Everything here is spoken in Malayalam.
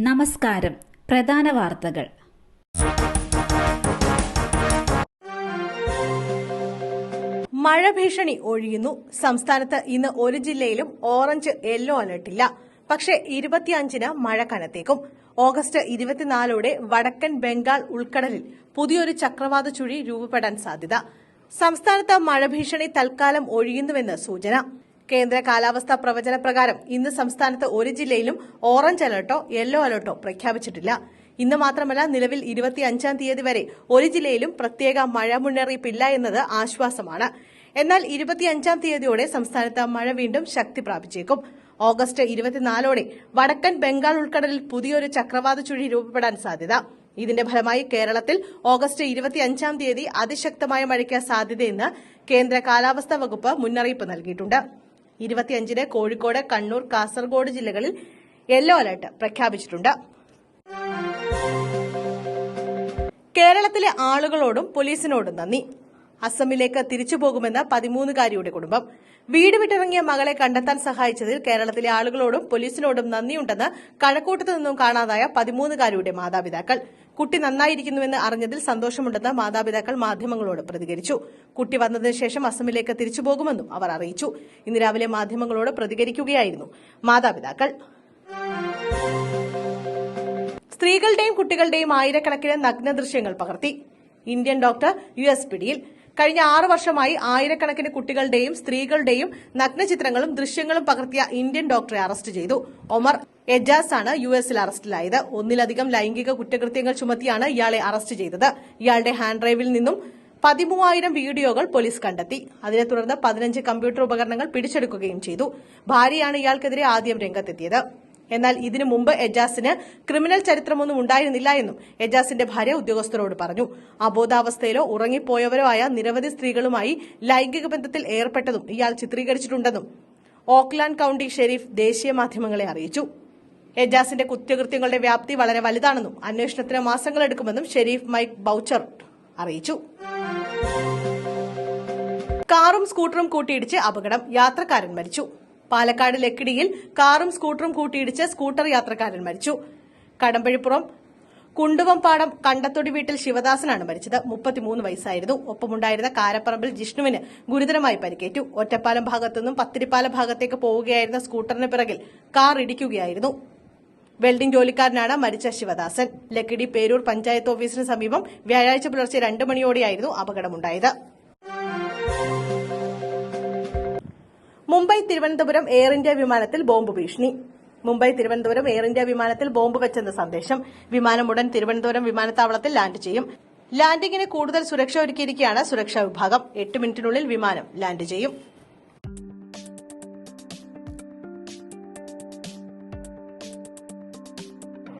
നമസ്കാരം. പ്രധാന വാർത്തകൾ. മഴ ഭീഷണി ഒഴിയുന്നു. സംസ്ഥാനത്ത് ഇന്ന് ഒരു ജില്ലയിലും ഓറഞ്ച് യെല്ലോ അലർട്ടില്ല. പക്ഷേ ഇരുപത്തിയഞ്ചിന് മഴ കനത്തേക്കും. ഓഗസ്റ്റ് ഇരുപത്തിനാലോടെ വടക്കൻ ബംഗാൾ ഉൾക്കടലിൽ പുതിയൊരു ചക്രവാത ചുഴി രൂപപ്പെടാൻ സാധ്യത. സംസ്ഥാനത്ത് മഴ ഭീഷണി തൽക്കാലം ഒഴിയുന്നുവെന്ന് സൂചന. കേന്ദ്ര കാലാവസ്ഥാ പ്രവചന പ്രകാരം ഇന്ന് സംസ്ഥാനത്ത് ഒരു ജില്ലയിലും ഓറഞ്ച് അലർട്ടോ യെല്ലോ അലർട്ടോ പ്രഖ്യാപിച്ചിട്ടില്ല. ഇന്ന് മാത്രമല്ല നിലവിൽ ഇരുപത്തിയഞ്ചാം തീയതി വരെ ഒരു ജില്ലയിലും പ്രത്യേക മഴ മുന്നറിയിപ്പില്ല എന്നത് ആശ്വാസമാണ്. എന്നാൽ ഇരുപത്തിയഞ്ചാം തീയതിയോടെ സംസ്ഥാനത്ത് മഴ വീണ്ടും ശക്തി പ്രാപിച്ചേക്കും. ഓഗസ്റ്റ് ഇരുപത്തിനാലോടെ വടക്കൻ ബംഗാൾ ഉൾക്കടലിൽ പുതിയൊരു ചക്രവാത ചുഴി രൂപപ്പെടാൻ സാധ്യത. ഇതിന്റെ ഫലമായി കേരളത്തിൽ ഓഗസ്റ്റ് ഇരുപത്തിയഞ്ചാം തീയതി അതിശക്തമായ മഴയ്ക്ക് സാധ്യതയെന്ന് കേന്ദ്ര കാലാവസ്ഥാ വകുപ്പ് മുന്നറിയിപ്പ് നൽകിയിട്ടുണ്ട്. ഇരുപത്തിയഞ്ചിന് കോഴിക്കോട് കണ്ണൂർ കാസർഗോഡ് ജില്ലകളിൽ യെല്ലോ അലർട്ട് പ്രഖ്യാപിച്ചിട്ടുണ്ട്. കേരളത്തിലെ ആളുകളോടും പോലീസിനോടും നന്ദി. അസമിലേക്ക് തിരിച്ചു പോകുമെന്ന് പതിമൂന്നുകാരിയുടെ കുടുംബം. വീട് വിട്ടിറങ്ങിയ മകളെ കണ്ടെത്താൻ സഹായിച്ചതിൽ കേരളത്തിലെ ആളുകളോടും പോലീസിനോടും നന്ദിയുണ്ടെന്ന് കഴക്കൂട്ടത്തു നിന്നും കാണാതായ പതിമൂന്നുകാരിയുടെ മാതാപിതാക്കൾ. കുട്ടി നന്നായിരിക്കുന്നുവെന്ന് അറിഞ്ഞതിൽ സന്തോഷമുണ്ടെന്ന് മാതാപിതാക്കൾ മാധ്യമങ്ങളോട് പ്രതികരിച്ചു. കുട്ടി വന്നതിന് ശേഷം അസമിലേക്ക് തിരിച്ചുപോകുമെന്നും അവർ അറിയിച്ചു. ഇന്ന് രാവിലെ മാധ്യമങ്ങളോട് പ്രതികരിക്കുകയായിരുന്നു മാതാപിതാക്കൾ. സ്ത്രീകളുടെയും കുട്ടികളുടെയും ആയിരക്കണക്കിന് നഗ്ന ദൃശ്യങ്ങൾ പകർത്തി. ഇന്ത്യൻ ഡോക്ടർ യു എസ് പിടിയിൽ കഴിഞ്ഞ ആറ് വർഷമായി ആയിരക്കണക്കിന് കുട്ടികളുടെയും സ്ത്രീകളുടെയും നഗ്നചിത്രങ്ങളും ദൃശ്യങ്ങളും പകർത്തിയ ഇന്ത്യൻ ഡോക്ടറെ അറസ്റ്റ് ചെയ്തു. ഒമർ എജാസ് ആണ് യു എസിൽ അറസ്റ്റിലായത്. ഒന്നിലധികം ലൈംഗിക കുറ്റകൃത്യങ്ങൾ ചുമത്തിയാണ് ഇയാളെ അറസ്റ്റ് ചെയ്തത്. ഇയാളുടെ ഹാൻഡ് ഡ്രൈവിൽ നിന്നും പതിമൂവായിരം വീഡിയോകൾ പോലീസ് കണ്ടെത്തി. അതിനെ തുടർന്ന് പതിനഞ്ച് കമ്പ്യൂട്ടർ ഉപകരണങ്ങൾ പിടിച്ചെടുക്കുകയും ചെയ്തു. ഭാര്യയാണ് ഇയാൾക്കെതിരെ ആദ്യം രംഗത്തെത്തിയത്. എന്നാൽ ഇതിനു മുമ്പ് എജാസിന് ക്രിമിനൽ ചരിത്രമൊന്നും ഉണ്ടായിരുന്നില്ല എന്നും എജാസിന്റെ ഭാര്യ ഉദ്യോഗസ്ഥരോട് പറഞ്ഞു. അബോധാവസ്ഥയിലോ ഉറങ്ങിപ്പോയവരോ ആയ നിരവധി സ്ത്രീകളുമായി ലൈംഗിക ബന്ധത്തിൽ ഏർപ്പെട്ടതും ഇയാൾ ചിത്രീകരിച്ചിട്ടുണ്ടെന്നും ഓക്ലാൻഡ് കൌണ്ടി ഷെരീഫ് ദേശീയ മാധ്യമങ്ങളെ അറിയിച്ചു. എജാസിന്റെ കുറ്റകൃത്യങ്ങളുടെ വ്യാപ്തി വളരെ വലുതാണെന്നും അന്വേഷണത്തിന് മാസങ്ങളെടുക്കുമെന്നും ഷെരീഫ് മൈക്ക് ബൌച്ചർ അറിയിച്ചു. കാറും സ്കൂട്ടറും കൂട്ടിയിടിച്ച് അപകടം. യാത്രക്കാരൻ മരിച്ചു. പാലക്കാട് ലക്കിടിയിൽ കാറും സ്കൂട്ടറും കൂട്ടിയിടിച്ച് സ്കൂട്ടർ യാത്രക്കാരൻ മരിച്ചു. കടമ്പഴിപ്പുറം കുണ്ടുവംപാടം കണ്ടത്തൊടി വീട്ടിൽ ശിവദാസനാണ് മരിച്ചത്. മുപ്പത്തിമൂന്ന് വയസ്സായിരുന്നു. ഒപ്പമുണ്ടായിരുന്ന കാരപ്പറമ്പിൽ ജിഷ്ണുവിന് ഗുരുതരമായി പരിക്കേറ്റു. ഒറ്റപ്പാലം ഭാഗത്തുനിന്നും പത്തിരിപ്പാല ഭാഗത്തേക്ക് പോവുകയായിരുന്ന സ്കൂട്ടറിന് പിറകിൽ കാർ ഇടിക്കുകയായിരുന്നു. വെൽഡിംഗ് ജോലിക്കാരനാണ് മരിച്ച ശിവദാസൻ. ലക്കിടി പേരൂർ പഞ്ചായത്ത് ഓഫീസിന് സമീപം വ്യാഴാഴ്ച പുലർച്ചെ രണ്ട് മണിയോടെയായിരുന്നു അപകടമുണ്ടായത്. മുംബൈ തിരുവനന്തപുരം എയർ ഇന്ത്യ വിമാനത്തിൽ ബോംബ് ഭീഷണി. മുംബൈ തിരുവനന്തപുരം എയർ ഇന്ത്യ വിമാനത്തിൽ ബോംബ് വെച്ചെന്ന സന്ദേശം വിമാനം ഉടൻ തിരുവനന്തപുരം വിമാനത്താവളത്തിൽ ലാൻഡ് ചെയ്യും. ലാൻഡിംഗിന് കൂടുതൽ സുരക്ഷ ഒരുക്കിയിരിക്കുകയാണ് സുരക്ഷാ വിഭാഗം. എട്ട് മിനിറ്റിനുള്ളിൽ വിമാനം ലാൻഡ് ചെയ്യും.